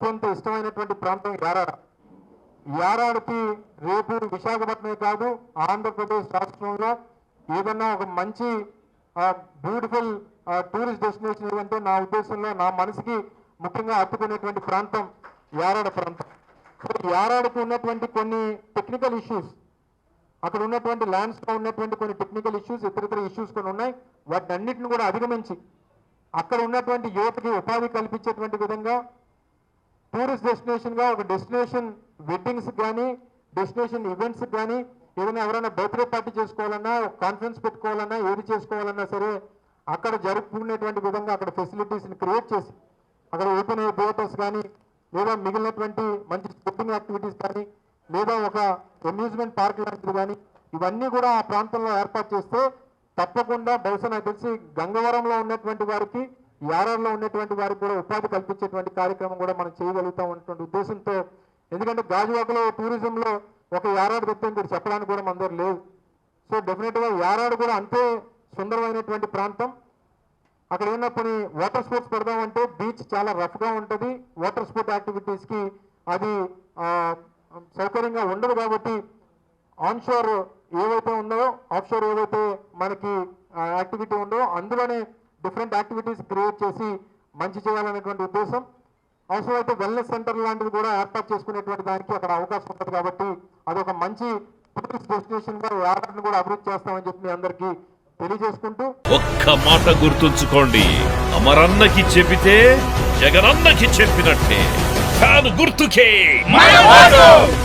అత్యంత ఇష్టమైనటువంటి ప్రాంతం యారాడ. యారాడకి రేపు విశాఖపట్నమే కాదు ఆంధ్రప్రదేశ్ రాష్ట్రంలో ఏదన్నా ఒక మంచి బ్యూటిఫుల్ టూరిస్ట్ డెస్టినేషన్ ఏదంటే నా ఉద్దేశంలో నా మనసుకి ముఖ్యంగా అత్తుకునేటువంటి ప్రాంతం యారాడ ప్రాంతం. సో యారాడకి ఉన్నటువంటి కొన్ని టెక్నికల్ ఇష్యూస్ అక్కడ ఉన్నటువంటి ల్యాండ్స్లో ఉన్నటువంటి కొన్ని టెక్నికల్ ఇష్యూస్ ఇతరితర ఇష్యూస్ కొన్ని ఉన్నాయి. వాటిని అన్నింటిని కూడా అధిగమించి అక్కడ ఉన్నటువంటి యువతకి ఉపాధి కల్పించేటువంటి విధంగా టూరిస్ట్ డెస్టినేషన్గా ఒక డెస్టినేషన్ వెడ్డింగ్స్ కానీ డెస్టినేషన్ ఈవెంట్స్ కానీ ఏదైనా ఎవరైనా బర్త్డే పార్టీ చేసుకోవాలన్నా కాన్ఫరెన్స్ పెట్టుకోవాలన్నా ఏది చేసుకోవాలన్నా సరే అక్కడ జరుపుకునేటువంటి విధంగా అక్కడ ఫెసిలిటీస్ని క్రియేట్ చేసి అక్కడ ఓపెన్ అయ్యే థియేటర్స్ కానీ లేదా మిగిలినటువంటి మంచి స్పోర్టింగ్ యాక్టివిటీస్ కానీ లేదా ఒక అమ్యూజ్మెంట్ పార్క్ లాంటిది కానీ ఇవన్నీ కూడా ఆ ప్రాంతంలో ఏర్పాటు చేస్తే తప్పకుండా బహుశా నాకు తెలిసి గంగవరంలో ఉన్నటువంటి వారికి యారాల్లో ఉన్నటువంటి వారికి కూడా ఉపాధి కల్పించేటువంటి కార్యక్రమం కూడా మనం చేయగలుగుతాం అన్నటువంటి ఉద్దేశంతో ఎందుకంటే గాజువాకలో టూరిజంలో ఒక యారాడు వ్యక్తి మీరు చెప్పడానికి కూడా మన దగ్గర లేదు సో డెఫినెట్గా యారాడు కూడా అంతే సుందరమైనటువంటి ప్రాంతం. అక్కడ ఏమన్నా కొన్ని వాటర్ స్పోర్ట్స్ పెడదామంటే బీచ్ చాలా రఫ్గా ఉంటుంది. వాటర్ స్పోర్ట్ యాక్టివిటీస్కి అది సౌకర్యంగా ఉండదు కాబట్టి ఆన్ షోర్ ఏవైతే ఉందో ఆఫ్షోర్ ఏవైతే మనకి యాక్టివిటీ ఉందో అందులోనే డిఫరెంట్ యాక్టివిటీస్ క్రియేట్ చేసి మంచి చేయాలనేటువంటి ఉద్దేశం. అవసరమైతే వెల్నెస్ సెంటర్ లాంటివి కూడా ఏర్పాటు చేసుకునేటువంటి దానికి అక్కడ అవకాశం ఉంటుంది కాబట్టి అదొక మంచి టూరిస్ట్ డెస్టినేషన్గా యార్డ్ని కూడా అభివృద్ధి చేస్తామని చెప్పి మీ అందరికీ తెలియజేసుకుంటూ ఒక్క మాట గుర్తుంచుకోండి. అమరన్నకి చెబితే జగనన్నకి చెప్పినట్టే. గుర్తుకే.